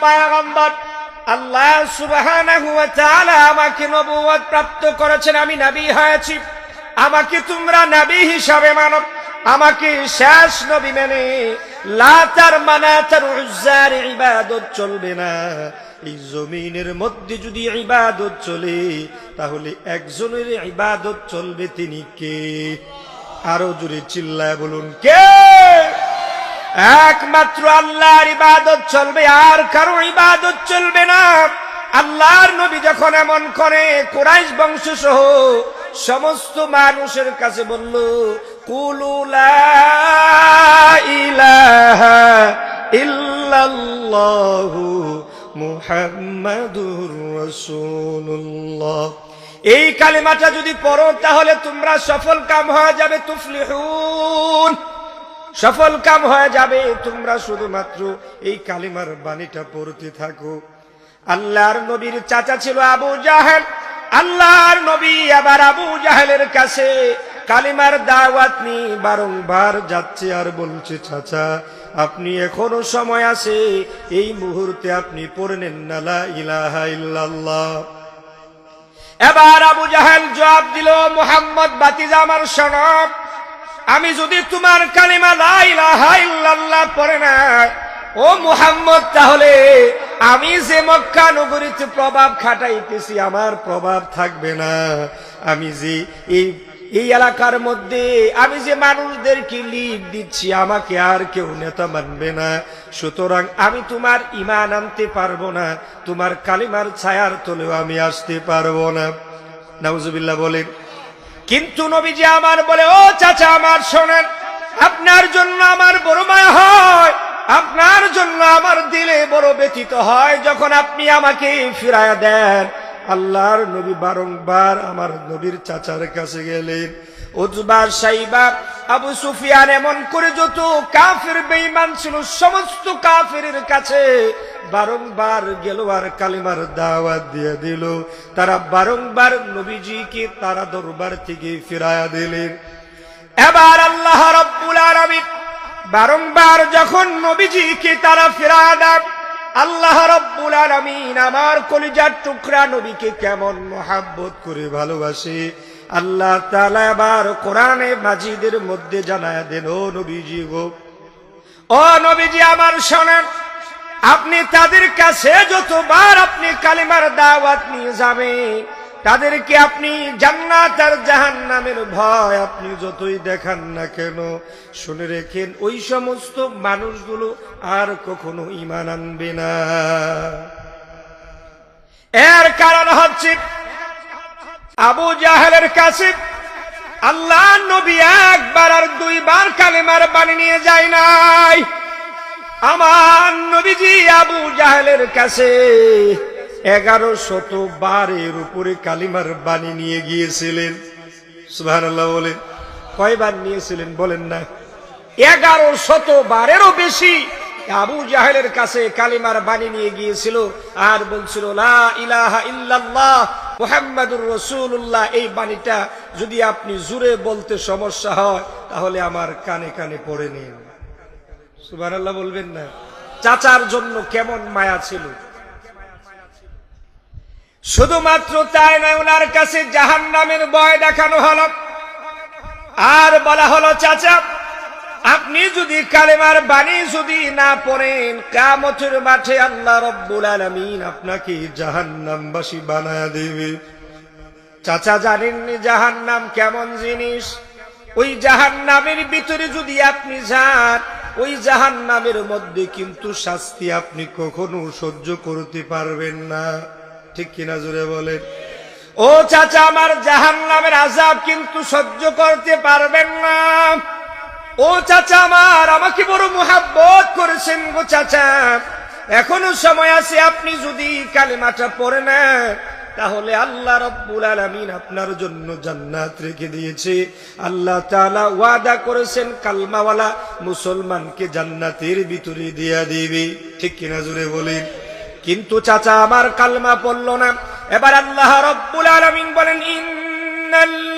পায়গম্বর, আল্লাহ আমাকে প্রাপ্ত করেছেন, আমি হয়েছি। আমাকে তোমরা হিসাবে আমাকে শেষ নবী মেনে লাতার মানাতার উজ্জার ইবাদত চলবে না। এই জমিনের মধ্যে যদি ইবাদত চলে, তাহলে একজনের ইবাদত চলবে তিনি কে? আরও জোরে চিল্লায় বলুন, কে? একমাত্র আল্লাহর ইবাদত চলবে, আর কারও ইবাদত চলবে না। আল্লাহর নবী যখন এমন করে, কোরাইশ বংশ সহ সমস্ত মানুষের কাছে বলল ইল্লাল্লাহু এই কালিমাটা যদি পড়ো, তাহলে তোমরা সফল কাম হয়ে যাবে, তুফলিহুন। সফল কাম হয়ে যাবে। তোমরা শুধুমাত্র এই কালিমার বাণীটা পড়তে থাকো। আল্লাহর নবীর চাচা ছিল আবু জাহেল। আল্লাহর নবী আবার আবু জাহেলের কাছে কালিমার দাওয়াত নিয়ে বারংবার যাচ্ছে আর বলছে, চাচা, আপনি এখনও সময় আছে। এই মুহূর্তে আপনি পড়ে নেন নালা ইলাহা ইল্লাল্লাহ। এবার আবু জাহেল জবাব দিল, মোহাম্মদ বাতিজা আমার সনব আমি যদি তোমার কালিমা লা ইলাহা ইল্লাল্লাহ পড়ে না, ও মুহাম্মদ, তাহলে আমি যে মক্কা নগরীতে প্রভাব খাটাইতেছি, আমার প্রভাব থাকবে না। আমি যে এই এই এলাকার মধ্যে আমি যে মানুষদেরকে লিড দিচ্ছি, আমাকে আর কেউ নেতা মানবে না। সুতরাং আমি তোমার ইমান আনতে পারব না, তোমার কালিমার ছায়ার তলেও আমি আসতে পারব না। নাউজুবিল্লাহ বলেন কিন্তু নবীজি আমার বলে, ও চাচা, আমার শোনেন, আপনার জন্য আমার বড় মায়া হয়, আপনার জন্য আমার দিলে বড় ব্যথিত হয়, যখন আপনি আমাকে ফিরায়া দেন। আল্লাহর নবী বারংবার আমার নবীর চাচার কাছে গেলেন। উজবা, সাইবা, আবু সুফিয়ান এমন করে যত কাফের বেঈমান ছিল, সমস্ত কাফের কাছে বারংবার গেল আর কালিমার দাওয়াত দিয়ে দিল। তারা বারংবার নবীজিকে তারা দরবার থেকে ফিরায়া দিলেন। এবার আল্লাহ রব্বুল আলামিন বারংবার যখন নবীজিকে তারা ফিরায়া দেন, আল্লাহ রব্বুল আলামিন আমার কলিজার টুকরা নবীকে কেমন মহাব্বত করে ভালোবাসে। আল্লাহ তাআলা আবার কোরআনে মাজিদের মধ্যে জানায় দেন, ও নবীজি গো, ও নবীজি আমার শোনেন, আপনি তাদের কাছে যতবার আপনি কালিমার দাওয়াত নিয়ে যাবেন, তাদেরকে আপনি জান্নাত আর জাহান্নামের ভয় আপনি যতই দেখান না কেন, শুনে রেখেন, ওই সমস্ত মানুষগুলো আর কখনো ইমান আনবে না। এর কারণ হচ্ছে আবু জাহেলের কাছে, আল্লাহ নবী একবার আর দুইবার কালেমার বাণী নিয়ে যায় নাই। আমার নবীজি আবু জাহেলের কাছে এগারো শত বারের উপরে কালিমার বাণী নিয়ে গিয়েছিলেন। সুহান বলেন, কয়বার নিয়েছিলেন বলেন না? এগারো শত বারেরও বেশি আবু জাহেলের কাছে কালিমার বাণী নিয়ে গিয়েছিল আর বলছিল, লা ইলাহা ইল্লাল্লাহ মুহাম্মাদুর রসুল্লাহ এই বাণীটা যদি আপনি জুড়ে বলতে সমস্যা হয়, তাহলে আমার কানে কানে পড়ে নিন। সুবান বলবেন না। চাচার জন্য কেমন মায়া ছিল। শুধুমাত্র তাই নয়, ওনার কাছে জাহান নামের ভয় দেখানো হলো। আর বলা হলো, চাচা আপনি যদি কালেমার বাণী যদি না পড়েন কামতের মাঠে আল্লাহ রব্বুল আলমিন আপনাকে জাহান্নামবাসী বানায় দেবে। চাচা জানেননি জাহান্নাম কেমন জিনিস? ওই জাহান্নামের ভিতরে যদি আপনি যান, ওই জাহান্নামের মধ্যে কিন্তু শাস্তি আপনি কখনো সহ্য করতে পারবেন না। ঠিক কিনা জুড়ে বলেন? ও চাচা, আমার জাহান্নামের আজাব কিন্তু সহ্য করতে পারবেন না। ও চাচা আমার, আমাকে বড় মোহাব্বত করেছেন গো চাচা। এখনও সময় আছে, আপনি যদি কালেমাটা পড়ে না তাহলে আল্লাহ রব্বুল আলামিন আপনার জন্য জান্নাত রেখে দিয়েছে। আল্লাহ তাআলা ওয়াদা করেছেন, কালমাওয়ালা মুসলমানকে জান্নাতের ভিতরে দিয়া দিবে। ঠিক কিনা জুড়ে বলেন? কিন্তু চাচা, আমার কালমা পড়ল না। এবার আল্লাহ রব্বুল আলামিন বলেন, ইন্নাল্লাযীনা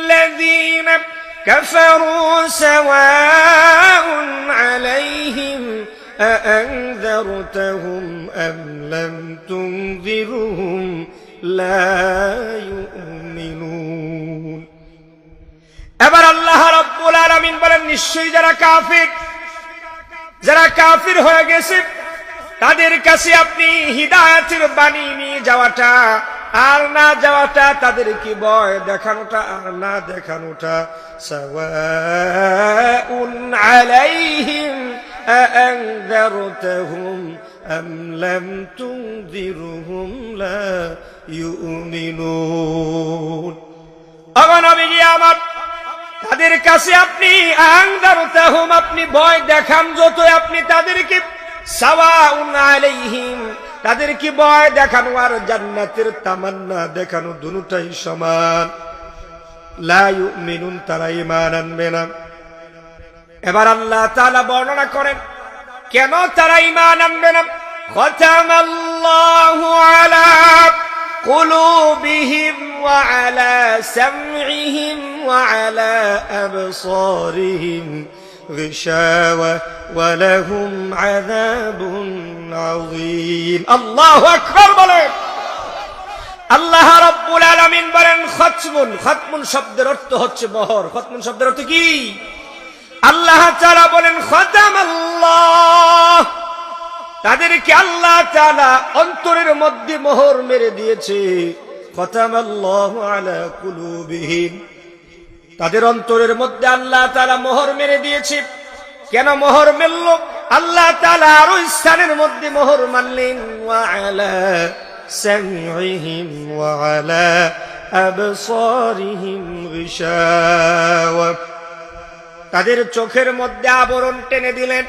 كفروا سواء عليهم أأنذرتهم أم لم تنذرهم لا يؤمنون এবার আল্লাহ রাব্বুল আলামিন বলেন নিশ্চয়ই যারা কাফির যারা কাফির হয়ে গেছে তাদের কাছে আপনি হিদায়াতের বাণী নিয়ে যাওয়াটা আর না যাওয়াটা তাদের কি ভয় দেখানোটা আর না দেখানোটা সাওয়াউন আলাইহিম أأنذرتهم أم لم تنذرهم لا يؤمنون অগনবীজি আমার তাদের কাছে আপনি আংদারতাহুম আপনি ভয় দেখান যত আপনি তাদেরকে সাওয়াউন আলাইহিম তাদেরকে ভয় দেখানো আর জান্নাতের তামান্না দেখানো দুটাই সমান লা ইউমিনুন তারা ঈমান আনবে না এবার আল্লাহ তাআলা বর্ণনা করেন কেন তারা ঈমান আনবে না খতামাল্লাহু আলা قلوبهم وعلى سمعهم وعلى أبصارهم غشاوة ولهم عذاب عظيم الله أكبر বলেন আল্লাহ রাব্বুল আলামিন বলেন খতমুন খতমুন শব্দের অর্থ হচ্ছে মোহর খতমুন শব্দের অর্থ কি আল্লাহ তাআলা বলেন খতাম আল্লাহ তাদেরকে আল্লাহ তাআলা অন্তরের মধ্যে মোহর মেরে দিয়েছে খতাম আল্লাহ আলা কুলুবিহিম তাদের অন্তরের মধ্যে আল্লাহ তাআলা মোহর মেরে দিয়েছে। কেন মোহর মেলল? আল্লাহ তাআলা আরও স্থানের মধ্যে মোহর মানলেন তাদের চোখের মধ্যে আবরণ টেনে দিলেন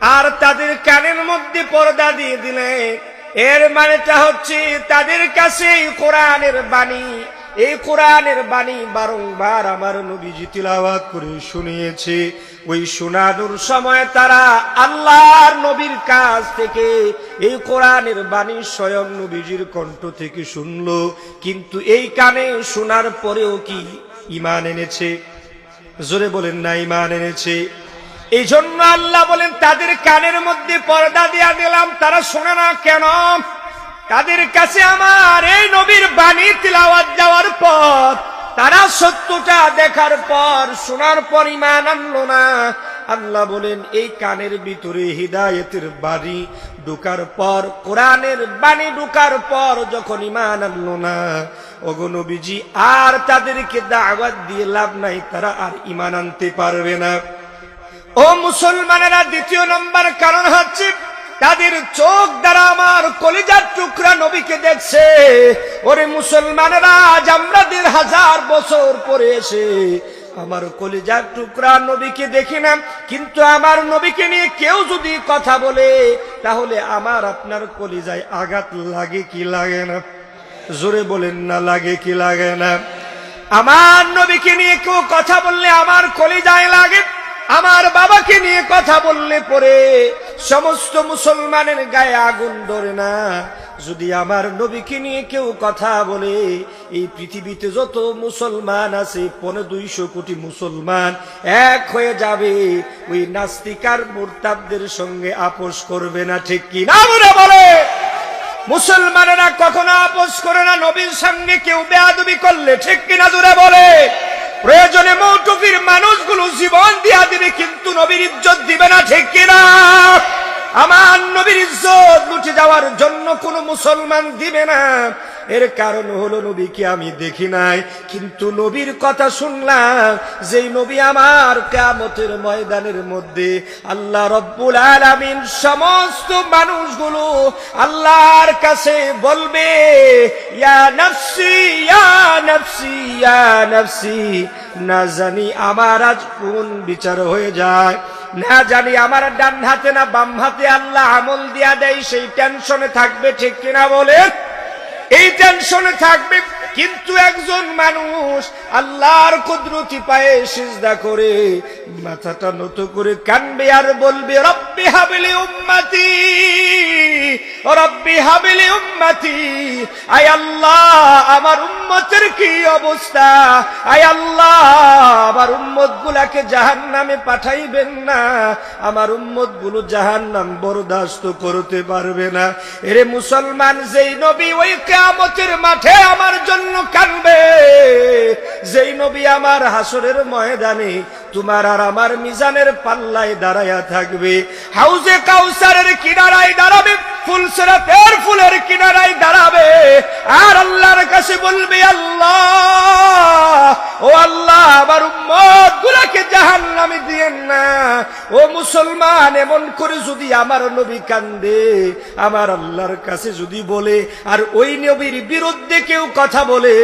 আর তাদের কানের মধ্যে পর্দা দিয়ে দিলেন। এর মানেটা হচ্ছে তাদের কাছে কোরআনের বাণী এই কোরআনের বাণী বারংবার আমার নবীজি তিলাওয়াত করে শুনিয়েছে। ওই শোনানোর সময় তারা আল্লাহর নবীর কাছ থেকে এই কোরআনের বাণী স্বয়ং নবীজির কণ্ঠ থেকে শুনল। কিন্তু এই কানে শোনার পরেও কি ইমান এনেছে? জোরে বলেন না ইমান এনেছে। এই জন্য আল্লাহ বলেন, তাদের কানের মধ্যে পর্দা দিয়া দিলাম, তারা শোনে না কেন? তাদের কাছে আমার এই নবীর বাণী তিলাওয়াত যাওয়ার পর তারা সত্যটা দেখার পর শোনার পর ইমান আনলো না। আল্লাহ বলেন, এই কানের ভিতরে হৃদায়তের বাণী ঢুকার পর, কোরআনের বাণী ঢুকার পর যখন ইমান আনলো না অগনবীজি আর তাদেরকে দাওয়াত দিয়ে লাভ নাই, তারা আর ইমান আনতে পারবে না। ও মুসলমানেরা, দ্বিতীয় নম্বর কারণ হচ্ছে তাদের চোখ দ্বারা আমার কলিজার টুকরা নবীকে দেখছে। ওরে মুসলমানেরা, আজ আমরা দেড় হাজার বছর পরে এসে আমার কলিজার টুকরা নবীকে দেখি না। কিন্তু আমার নবীকে নিয়ে কেউ যদি কথা বলে, তাহলে আমার আপনার কলিজায় আঘাত লাগে কি লাগে না? জোরে বলেন না, লাগে কি লাগে না? আমার নবীকে নিয়ে কেউ কথা বললে আমার কলিজায় লাগে? আমার বাবাকে নিয়ে কথা বললে পরে সমস্ত মুসলমানের গায়ে আগুন ধরে না। যদি আমার নবীকে নিয়ে কেউ কথা বলে, এই পৃথিবীতে যত মুসলমান আছে পনেরো দুইশো কোটি মুসলমান এক হয়ে যাবে। ওই নাস্তিকার মোরতাবদের সঙ্গে আপোষ করবে না, ঠিক কি না বলে মুসলমানেরা কখনো আপোষ করে না, নবীর সঙ্গে কেউ বেয়াদবি করলে, ঠিক কিনা জুড়ে বলে? প্রয়োজনে মৌটুফির মানুষগুলো জীবন দিয়া দিবে কিন্তু নবীর ইজ্জত দিবে না, ঠিক কিনা? আমার নবীর ইজ্জত লুটে যাওয়ার জন্য কোনো মুসলমান দিবে না। এর কারণ হলো নবীকে আমি দেখি নাই। কিন্তু নবীর কথা শুনলাম যেই নবী আমার কেয়ামতের ময়দানের মধ্যে আল্লাহ রব্বুল আলামিন সমস্ত মানুষগুলো আল্লাহর কাছে বলবে, ইয়া নফসি ইয়া নফসি ইয়া নফসি, না জানি আমার আজ কোন বিচার হয়ে যায়, না জানি আমার ডান হাতে না বাম হাতে আল্লাহ আমল দিয়া দেয়, সেই টেনশনে থাকবে ঠিক কিনা বলে এই টেনশনে থাকবে কিন্তু একজন মানুষ আল্লাহর কুদরতি পায়ে সিজদা করে, মাথাটা নত করে কানবে আর বলবে, রব্বি হাবিলি উম্মতি, রব্বি হাবিলি উম্মতি, আয় আল্লাহ, আমার উম্মতের কি অবস্থা? আয় আল্লাহ, আমার উম্মত গুলাকে জাহান নামে পাঠাইবেন না, আমার উম্মতগুলো জাহান নাম বরদাস্ত করতে পারবে না। এরে মুসলমান, যেই নবী ওই কেয়ামতের মাঠে আমার জন্য কানবে। যেই নবী আমার হাসরের ময়দানে তোমার আর আমার মিজানের পাল্লায় দাঁড়ায়া থাকবে। হাউজে কাউসারের কিনারায় দাঁড়াবে। ফুলসরাতের ফুলের কিনারায় দাঁড়াবে। আর আল্লাহর কাছে বলবে, আল্লাহ, ও আল্লাহ, আমার উম্মত গুলাকে জাহান নামে দিয়েন না। ও মুসলমান, এমন করে যদি আমার নবী কান্দে, আমার আল্লাহর কাছে যদি বলে, আর ওই নবীর বিরুদ্ধে কেউ কথা বলে,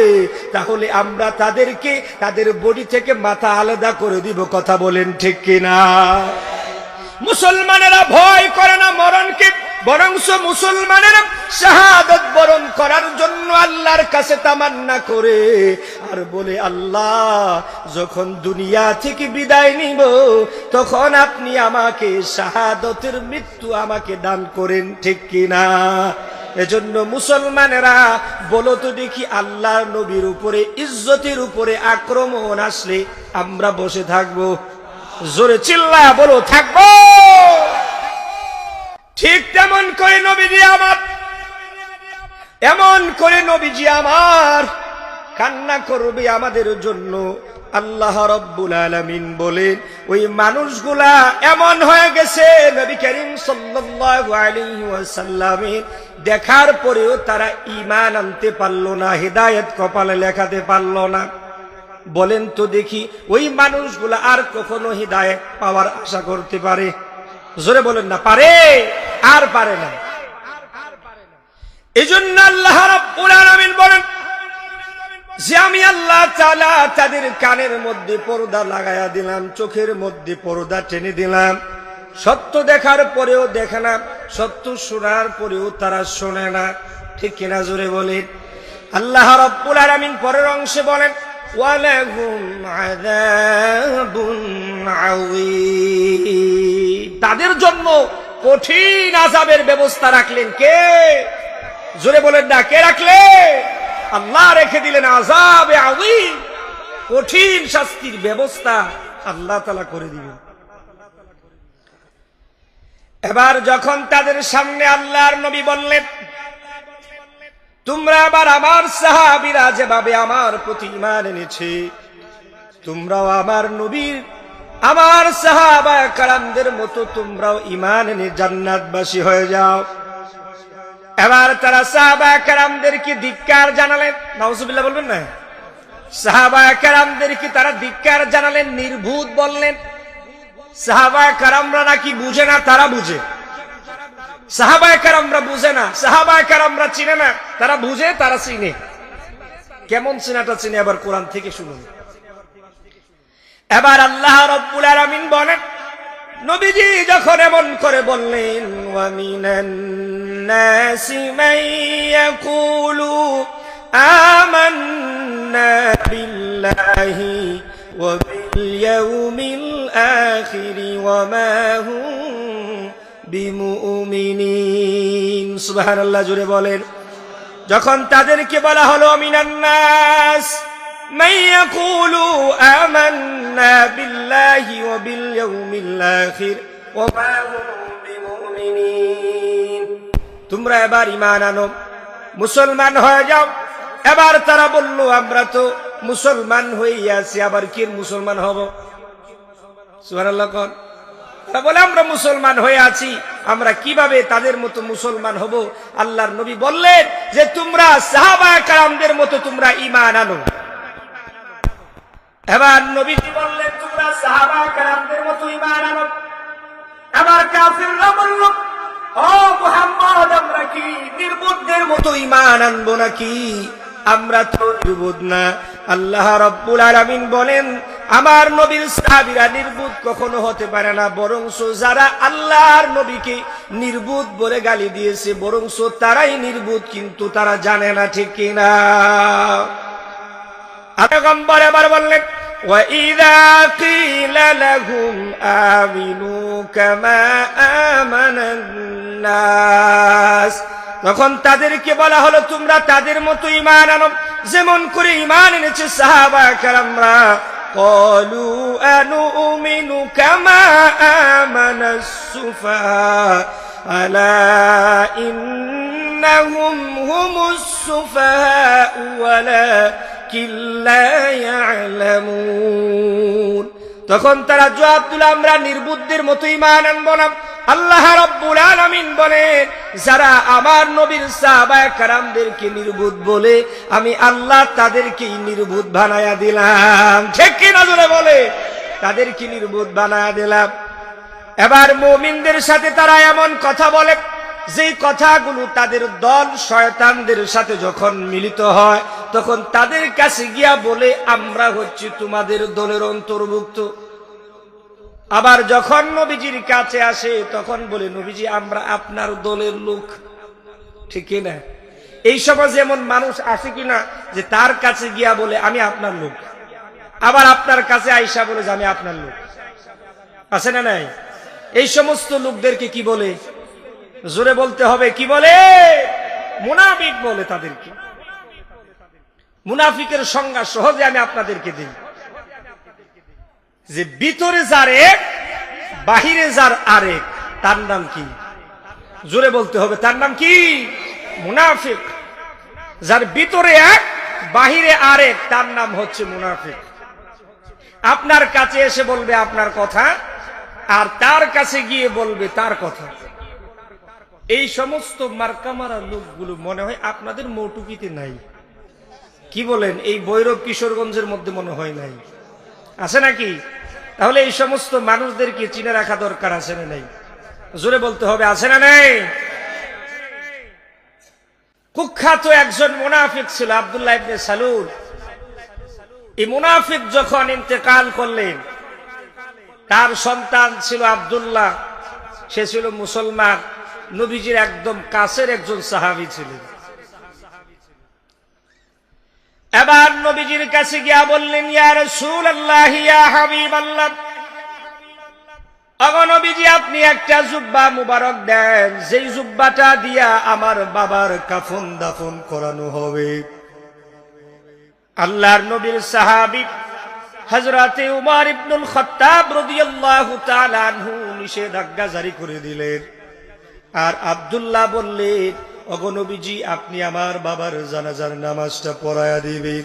তাহলে আমরা তাদেরকে, তাদের বডি থেকে মাথা আলাদা করে দিব, কথা বলেন ঠিক কিনা? মুসলমানেরা ভয় করে না, মরণকে বরংস মুসলমানের শাহাদত বরণ করার জন্য আল্লাহর কাছে তামান্না করে, আর বলে, আল্লাহ, যখন দুনিয়া থেকে বিদায় নিব, তখন আপনি আমাকে শাহাদতের মৃত্যু আমাকে দান করেন, ঠিক কিনা? এজন্য মুসলমানেরা, বলো তো দেখি আল্লাহ নবীর উপরে, ইজ্জতের উপরে আক্রমণ আসলে আমরা বসে থাকব? জোরে চিল্লা বলো, থাকব! ঠিক তেমন করে নবীজি আমার, এমন করে নবীজি আমার, কান্না করবে আমাদের জন্য। আল্লাহ রব্বুল আলামিন বলেন ওই মানুষগুলা এমন হয়ে গেছে, নবী করিম ওয়াসাল্লামের দেখার পরেও তারা ইমান আনতে পারল না, হেদায়েত কপালে লেখাতে পারল না। বলেন তো দেখি, ওই মানুষগুলা আর কখনো হৃদায়ত পাওয়ার আশা করতে পারে? জোরে বলেন না, পারে আর পারে না। এই জন্য আল্লাহ বলেন, যে আমি আল্লাহ তাআলা তাদের কানের মধ্যে পর্দা লাগায়া দিলাম, চোখের মধ্যে পর্দা টেনে দিলাম। সত্য দেখার পরেও দেখে না, সত্য শোনার পরেও তারা শোনে না। ঠিক কিনা জোরে বলেন আল্লাহ রাব্বুল আলামিন পরের অংশে বলেন, ওয়ালাহুম আযাবুন আযীম। তাদের জন্য কঠিন আযাবের ব্যবস্থা রাখলেন কে? জোরে বলেন না, কে রাখলে? আল্লাহ রেখে দিলেন আযীম। কঠিন শাস্তির ব্যবস্থা আল্লাহ তালা করে দিবেন এবার যখন তাদের সামনে আল্লাহর নবী বললেন, তোমরা আবার আমার সাহাবিরা যেভাবে আমার প্রতি ইমান এনেছে, তোমরাও আমার নবীর আমার সাহাবা কারামদের মতো তোমরাও ইমান এনে জান্নাতবাসী হয়ে যাও। এবার তারা সাহাবা কারামদেরকে জানালেন নাউজুবিল্লাহ বলবেন না? সাহাবা তারা জানালেন নির্ভূত বললেন, সাহাবা নাকি বুঝে না, তারা বুঝে। কারামরা বুঝে না কারামরা চিনে না, তারা বুঝে, তারা চিনে। কেমন চিনাটা চিনে আবার কোরআন থেকে শুনুন। এবার আল্লাহ রব্বুল আলামিন বলেন, নবীজি যখন এমন করে বললেন বিমুমিনিন। সুবহানাল্লাহ জুড়ে বলেন, যখন তাদেরকে বলা হলো মিনান্নাস من يقول آمنا بالله وباليوم الآخر وما هم بمؤمنين তোমরা এবার ইমান আনো মুসলমান হয়ে যাও এবার তারা বলল আমরা তো মুসলমান হয়ে আছি আবার কি মুসলমান হব সুবহানাল্লাহ কোন তারা বলে আমরা মুসলমান হয়ে আছি আমরা কিভাবে তাদের মতো মুসলমান হব আল্লাহর নবী বললেন যে তোমরা সাহাবা কারামদের মতো তোমরা ইমান আনো এবার নবীজি বললেন, তোমরা সাহাবা কারামদের মতো ইমান আনো। এবার কাফিররা বলল, ও মুহাম্মদ, আমরা কি নির্বুদ্ধের মতো ইমান আনব নাকি? আমরা তো নির্বোধ না। আল্লাহ রব্বুল আলামিন বলেন, আমার নবীর সাহাবীরা নির্বোধ কখনো হতে পারে না বরং যারা আল্লাহর নবীকে নির্বোধ বলে গালি দিয়েছে বরং তারাই নির্বোধ, কিন্তু তারা জানে না ঠিক কিনা। পয়গম্বর এবার বললেন وَإِذَا قِيلَ لَهُمْ آمِنُوا كَمَا آمَنَ النَّاسُ তখন তাদেরকে বলা হলো তোমরা তাদের মতো ইমান আনো যেমন করে ইমান এনেছে সাহাবা কারামরা قالوا أنؤمن كما آمن السفهاء ألا إنهم هم السفهاء ولكن لا يعلمون তখন তারা জবাব দিল আমরা নির্বুদ্ধির মতো ইমান আনবো না আল্লাহ রব্বুল আলামিন বলে যারা আমার নবীর সাহাবায়ে কারামদেরকে নির্বুধ বলে আমি আল্লাহ তাদেরকেই নির্বুধ বানায়া দিলাম ঠিক কি না জোরে বলে তাদেরকে নির্বুধ বানায়া দিলাম এবার মুমিনদের সাথে তারা এমন কথা বলে যে কথাগুলো তাদের দল শয়তানদের সাথে যখন মিলিত হয়, তখন তাদের কাছে গিয়া বলে, আমরা হচ্ছি তোমাদের দলের অন্তর্ভুক্ত। আবার যখন নবীজির কাছে আসে, তখন বলে, নবীজি, আমরা আপনার দলের লোক। ঠিক না? এই সমাজে এমন মানুষ আসে কিনা যে তার কাছে গিয়া বলে, আমি আপনার লোক। আবার আপনার কাছে আইসা বলে যে, আমি আপনার লোক। আছে না নাই? এই সমস্ত লোকদেরকে কি বলে? জোরে বলতে হবে, কি বলে? মুনাফিক বলে তাদেরকে। মুনাফিকের সংজ্ঞা সহজে আমি আপনাদেরকে দিই। যে ভিতরে যার এক, বাহিরে যার আরেক, তার নাম কি? জোরে বলতে হবে, তার নাম কি? মুনাফিক। যার ভিতরে এক, বাহিরে আরেক, তার নাম হচ্ছে মুনাফিক। আপনার কাছে এসে বলবে আপনার কথা, আর তার কাছে গিয়ে বলবে তার কথা। এই সমস্ত মার্কামারা লোকগুলো মনে হয় আপনাদের মৌটুকিতে নাই। কি বলেন? এই বৈরব কিশোরগঞ্জের মধ্যে মনে হয় নাই। আছে নাকি? তাহলে এই সমস্ত মানুষদেরকে চিনে রাখা দরকার আছে না নাই? জোরে বলতে হবে, আছে না নেই? কুখ্যাত একজন মুনাফিক ছিল, আবদুল্লাহ ইবনে সালুল। এই মুনাফিক যখন ইন্তেকাল করলেন, তার সন্তান ছিল আবদুল্লাহ, সে ছিল মুসলমান। নবীজির একদম কাছের একজন সাহাবি ছিলেন। এবার নবীজির কাছে গিয়া বললেন, ইয়া রসুল আল্লাহ ইয়া অগনবীজি আপনি একটা জুব্বা মুবারক দেন। যেই জুব্বাটা দিয়া আমার বাবার কাফন দাফন করানো হবে। আল্লাহর নবীর সাহাবি হজরতে উমার ইবনুল খত্তাব রাদিয়াল্লাহু তাআলা আনহু নিষেধাজ্ঞা জারি করে দিলেন। আর আব্দুল্লাহ বললেন অগনবীজি আপনি আমার বাবার জানাজার নামাজটা পড়ায়া দিবেন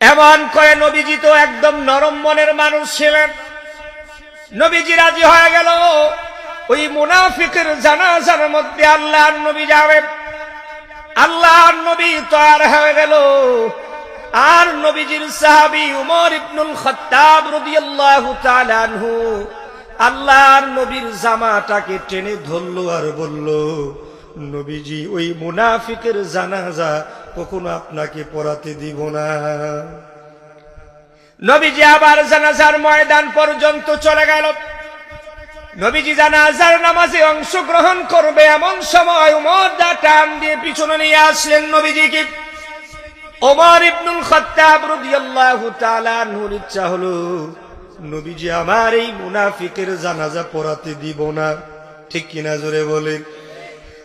এমন করে নবীজি তো একদম নরম মনের মানুষ ছিলেন। নবীজি রাজি হয়ে গেল। ওই মুনাফিকের জানাজার মধ্যে আল্লাহর নবী যাবে। আল্লাহর নবী তৈরি হয়ে গেল। আর নবীজির সাহাবি উমর ইবনুল খত্তাব রাদিয়াল্লাহু তাআলা আনহু আল্লাহর নবীর জামাটাকে টেনে ধরল আর বলল, নবীজি, ওই মুনাফিকের জানাজা কখনো আপনাকে পড়াতে দিব না। নবীজি আবার জানাজার ময়দান পর্যন্ত চলে গেল। নবীজি জানাজার নামাজে অংশগ্রহণ করবে এমন সময় উমর দা টান দিয়ে পিছনে নিয়ে আসলেন নবীজিকে। ওমর ইবনুল খত্তাব রাদিয়াল্লাহু তাআলা আনহুর ইচ্ছা হলো নবীজি, আমার এই মুনাফিকের জানাজা পড়াতে দিব না। ঠিক কিনা জোরে বলেন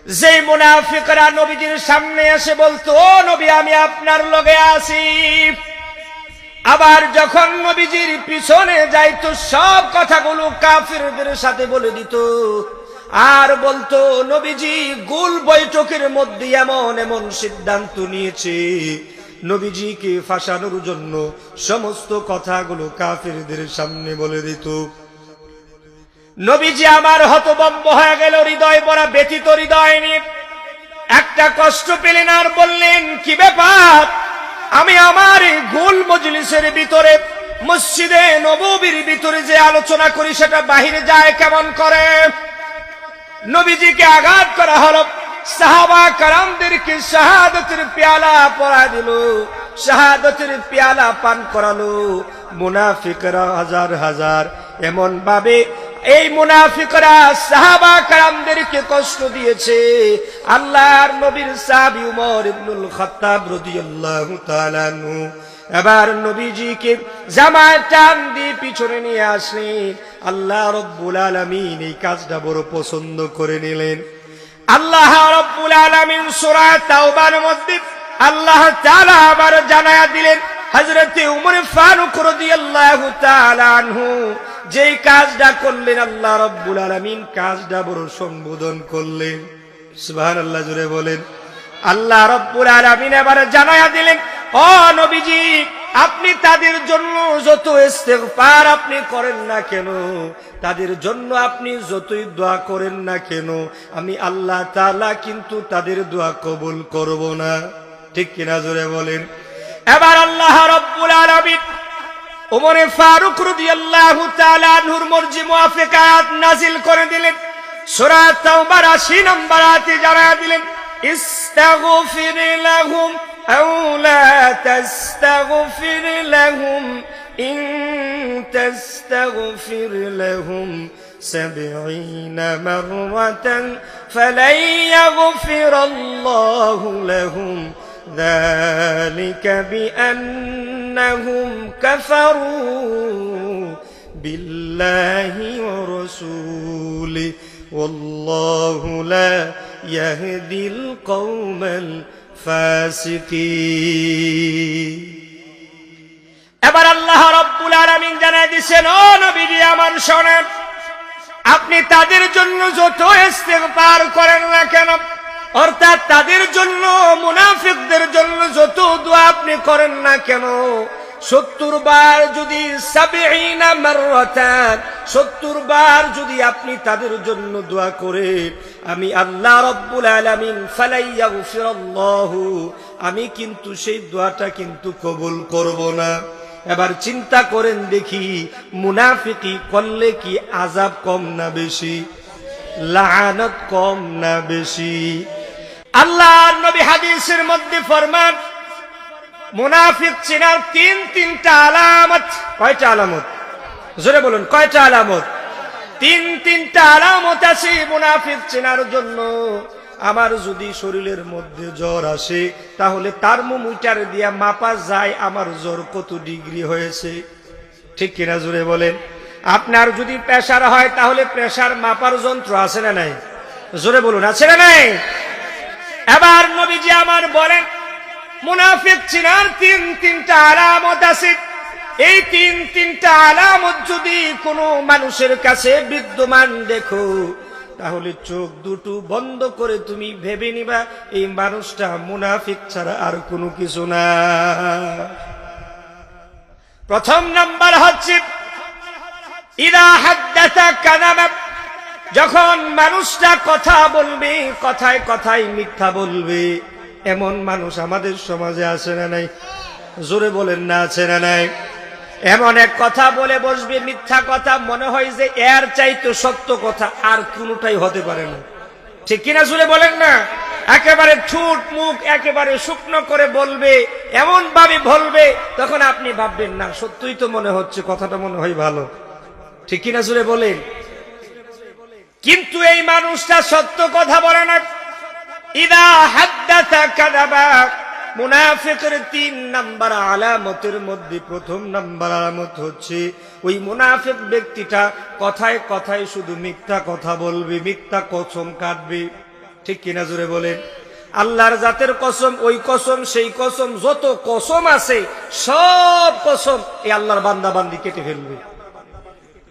যে মুনাফিকরা নবীজির সামনে এসে বলতো, ও নবী, আমি আপনার লগে আছি। আবার যখন নবীজির পিছনে যাইতো, সব কথাগুলো কাফিরদের সাথে বলে দিত। আর বলতো, নবীজি, গোল বৈঠকের মধ্যে এমন এমন সিদ্ধান্ত নিয়েছে। নবীজিকে ফাঁসানোর জন্য সমস্ত কথাগুলো কাফিরদের সামনে বলে দিত। নবীজি আমার হতবম্ব হয়ে গেল, হৃদয় পড়া ব্যতীত হৃদয় নিয়ে। একটা কষ্ট পেলেন আর বললেন, কি ব্যাপার? আমি আমার গোল মজলিসের ভিতরে, মসজিদে নবীর ভিতরে যে আলোচনা করি, সেটা বাহিরে যায় কেমন করে? নবীজিকে আঘাত করা হলো। সাহাবা কারামদেরকে শাহাদতের পেয়ালা পরা দিল, শাহাদতের পেয়ালা পান করালো। মুনাফিকরা হাজার হাজার এমন ভাবে এই মুনাফিকরা সাহাবা কারামদেরকে কষ্ট দিয়েছে। আল্লাহর নবীর সাহাবী উমর ইবনুল খাত্তাব রাদিয়াল্লাহু তাআলা আনহু। এবার নবীজিকে জামায় টান দিয়ে পিছনে নিয়ে আসলেন। আল্লাহ রব্বুল আলামিন এই কাজটা বড় পছন্দ করে নিলেন। আল্লাহ রব্বুল আলামিন সূরা তাওবার মধ্যে আল্লাহ তাআলা আবার জানায়া দিলেন, হযরতে উমর ফারুক রাদিয়াল্লাহু তাআলা আনহু, যেই কাজটা করলেন আল্লাহ রব্বুল আলামিন, কাজটা বড় সম্বোধন করলেন। সুবহানাল্লাহ জুড়ে বলেন। আল্লাহ রব্বুল আলামিন এবার জানায়া দিলেন, ও নবীজি আপনি তাদের জন্য যত ইস্তেগফার আপনি করেন না কেন, তাদের জন্য আপনি যতই দোয়া করেন না কেন, আমি আল্লাহ তালা কিন্তু তাদের দোয়া কবুল করব না। ঠিক কিনা জোরে বলেন? এবার আল্লাহ রব্বুল আলামিন ওমরে ফারুক রাদিয়াল্লাহু তাআলা আনহুর মর্জি মুআফিক আয়াত নাজিল করে দিলেন। সূরা তাওবার 80 নম্বর আয়াতে জানা দিলেন, ইস্তাগফির লাহুম أو لا تستغفر لهم إن تستغفر لهم سبعين مرة فلن يغفر الله لهم ذلك بأنهم كفروا بالله ورسوله والله لا يهدي القوم الكافرين এবার আল্লাহ রব্বুল আরামিন জানাই দিছেন ও নবীজি, আমার শোনেন, আপনি তাদের জন্য যত পার করেন না কেন, অর্থাৎ তাদের জন্য, মুনাফিকদের জন্য যত দোয়া আপনি করেন না কেন সত্তর বার যদি সত্তর বার যদি আপনি তাদের জন্য দোয়া করে আমি আল্লাহ রব্বুল আলামিন ফালাইয়াগফিরাল্লাহু আমি কিন্তু সেই দোয়াটা কিন্তু কবুল করব না। এবার চিন্তা করেন দেখি, মুনাফিকি করলে কি আজাব কম না বেশি? লানত কম না বেশি? আল্লাহ নবী হাদিসের মধ্যে ফরমান মুনাফিক চেনার তিন, তিনটা আলামত। কয়টা আলামত? জোরে বলুন, কয়টা আলামত? তিন, তিনটা আলামত আছে মুনাফিক চেনার জন্য। আমার যদি শরীরের মধ্যে জ্বর আসে, তাহলে থার্মোমিটার দিয়া মাপা যায়, আমার জ্বর কত ডিগ্রি হয়েছে। ঠিক কিনা জুড়ে বলেন? আপনার যদি প্রেশার হয়, তাহলে প্রেশার মাপার যন্ত্র আছে না নাই? জোরে বলুন, আছে না নাই? এবার নবীজি আমার বলেন মুনাফিক চিনার তিন তিনটা আলামত আছে। এই তিন তিনটা আলামত যদি কোনো মানুষের কাছে বিদ্যমান দেখো, তাহলে চোখ দুটো বন্ধ করে তুমি ভেবে নিবা, এই মানুষটা মুনাফিক ছাড়া আর কোনো কিছু না। প্রথম নাম্বার হচ্ছে ইরা হাদ্দাতা কানামা যখন মানুষটা কথা বলবে, কথায় কথায় মিথ্যা বলবে। এমন মানুষ আমাদের সমাজে আছে না নাই? জোরে বলেন না, আছে না নাই? এমন এক কথা বলে বসবে মিথ্যা কথা, মনে হয় যে এর চাইতো সত্য কথা, আর কোনোটাই হতে পারে না। ঠিক কিনা জুড়ে বলেন না? একেবারে ঠুট মুখ, একেবারে শুকনো করে বলবে এমন ভাবে বলবে, তখন আপনি ভাববেন, না, সত্যই তো মনে হচ্ছে, কথাটা মনে হয় ভালো। ঠিক কিনা জুড়ে বলেন? কিন্তু এই মানুষটা সত্য কথা বলে না। ইদা হাদ্দাথা কাদাবা তিন নাম্বার আলামতের মধ্যে প্রথম নাম্বার আলামত হচ্ছে, ওই মুনাফিক ব্যক্তিটা কথায় কথায় শুধু মিথ্যা কথা বলবে, মিথ্যা কসম কাটবে। ঠিক কিনা জোরে বলেন? আল্লাহর জাতের কসম, ওই কসম, সেই কসম, যত কসম আছে, সব কসম এই আল্লাহর বান্দা বান্দি কেটে ফেলবে।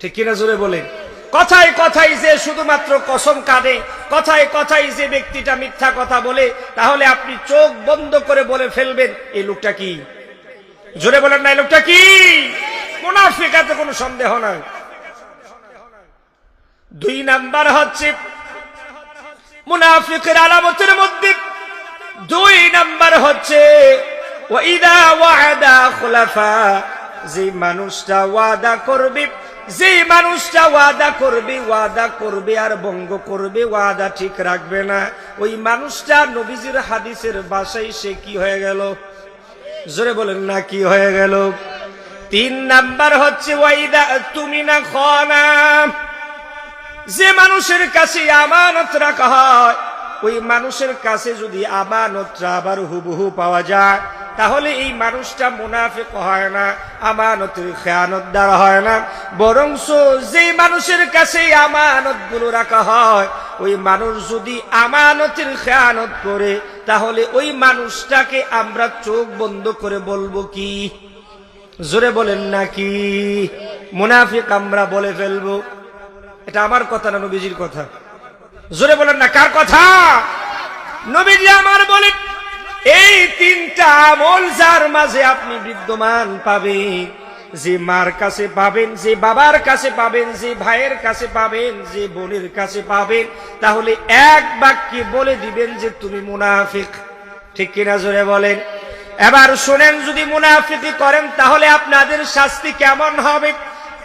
ঠিক কিনা জোরে বলেন? কথায় কথায় যে শুধুমাত্র কসম কাঁদে, কথায় কথায় যে ব্যক্তিটা মিথ্যা কথা বলে, তাহলে আপনি চোখ বন্ধ করে বলে ফেলবেন, এই লোকটা কি? জোরে বলেন না, এই লোকটা কি? মুনাফিকাতে কোনো সন্দেহ নাই। দুই নাম্বার হচ্ছে মুনাফিকের আলামতের মধ্যে, দুই নাম্বার হচ্ছে ওয়াদা খুলাফা, যে মানুষটা ওয়াদা করবে যে মানুষটা ওয়াদা করবে ওয়াদা করবে আর ভঙ্গ করবে, ওয়াদা ঠিক রাখবে না। ওই মানুষটা নবীজির হাদিসের বাসায় সে কি হয়ে গেল? জোরে বলেন না, কি হয়ে গেল? তিন নাম্বার হচ্ছে, ওয়াইদা তুমি না খানা। যে মানুষের কাছে আমানত রাখা হয় ওই মানুষের কাছে যদি আমানতটা আবার হুবহু পাওয়া যায়, তাহলে এই মানুষটা মুনাফিক হয় না, আমানতের খেয়ানত দ্বারা হয় না। বরং যে মানুষের কাছে আমানতগুলো রাখা হয়, ওই মানুষ যদি আমানতের খেয়ানত করে, তাহলে ওই মানুষটাকে আমরা চোখ বন্ধ করে বলব কি? জোরে বলেন নাকি মুনাফিক আমরা বলে ফেলব। এটা আমার কথা না নবীজির কথা। জোরে বলেন না, কার কথা? নবীজি আমার বলেন, এই তিনটা আমল যার মাঝে আপনি বিদ্যমান পাবেন, যে মার কাছে পাবেন, যে বাবার কাছে পাবেন, যে ভাইয়ের কাছে পাবেন, যে বোনের কাছে পাবেন, তাহলে এক বাক্যে বলে দিবেন যে তুমি মুনাফিক। ঠিক কিনা জোরে বলেন? এবার শোনেন, যদি মুনাফিকি করেন, তাহলে আপনাদের শাস্তি কেমন হবে?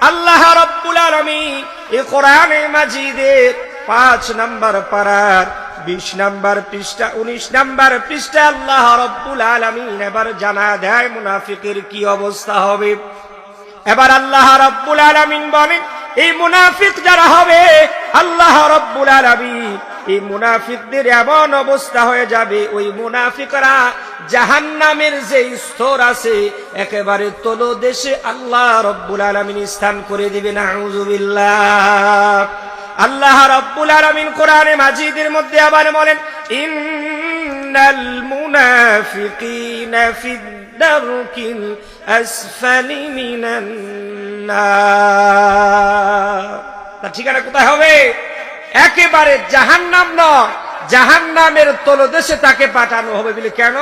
আল্লাহ রব্বুল আলামিন এই কোরআনে মাজিদের পাঁচ নাম্বার পারার বিশ নাম্বার পৃষ্ঠা, উনিশ নাম্বার পৃষ্ঠা, আল্লাহ রব্বুল আলমিন এবার জানা দেয় মুনাফিকের কি অবস্থা হবে। এবার আল্লাহ রব্বুল আলমিন বলেন, এই মুনাফিক যারা হবে, আল্লাহ রব্বুল আলামিন এই মুনাফিকদের এমন অবস্থা হয়ে যাবে, ওই মুনাফিকরা জাহান্নামের যে স্তর আছে, একেবারে তলো দেশে আল্লাহ রব্বুল আলামিন স্থান করে দিবেন আউযুবিল্লাহ আল্লাহ রব্বুল আলামিন কোরআনে মাজিদের মধ্যে আবার বলেন, ইন্নাল মুনাফিকিনা ফিদ আসফালি মিনান নার। তার ঠিকানা কোথায় হবে? একেবারে জাহান্নাম নয়। জাহান জাহান্নামের তলদেশে তাকে পাঠানো হবে বলে কেন?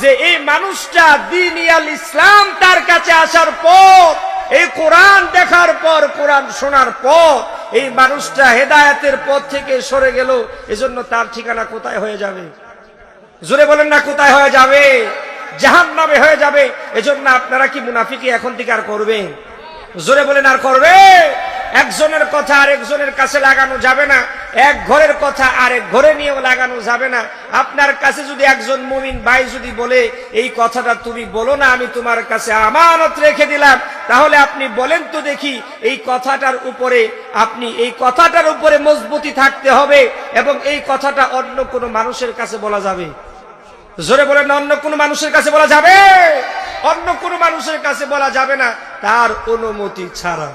যে এই মানুষটা দিনিয়াল ইসলাম তার কাছে আসার পর, এই কোরআন দেখার পর, কোরআন শোনার পর, এই মানুষটা হেদায়েতের পথ থেকে সরে গেল। এজন্য তার ঠিকানা কোথায় হয়ে যাবে? জোরে বলেন না, কোথায় হয়ে যাবে? জাহান নামে হয়ে যাবে। এজন্য আপনারা কি মুনাফিকি এখন থেকে আর করবেন? জোরে বলেন, আর করবে? একজনের কথা আরেকজনের কাছে লাগানো যাবে না, এক ঘরের কথা আরেক ঘরে নিয়েও লাগানো যাবে না। আপনার কাছে যদি একজন মুমিন ভাই যদি বলে, এই কথাটা তুমি বলো না, আমি তোমার কাছে আমানত রেখে দিলাম। তাহলে আপনি বলেন তো দেখি, এই কথাটার উপরে আপনি, এই কথাটার উপরে মজবুতি থাকতে হবে এবং এই কথাটা অন্য কোনো মানুষের কাছে বলা যাবে। জোরে বলেন, অন্য কোনো মানুষের কাছে বলা যাবে? অন্য কোনো মানুষের কাছে বলা যাবে না। তার অনুমতি ছাড়া।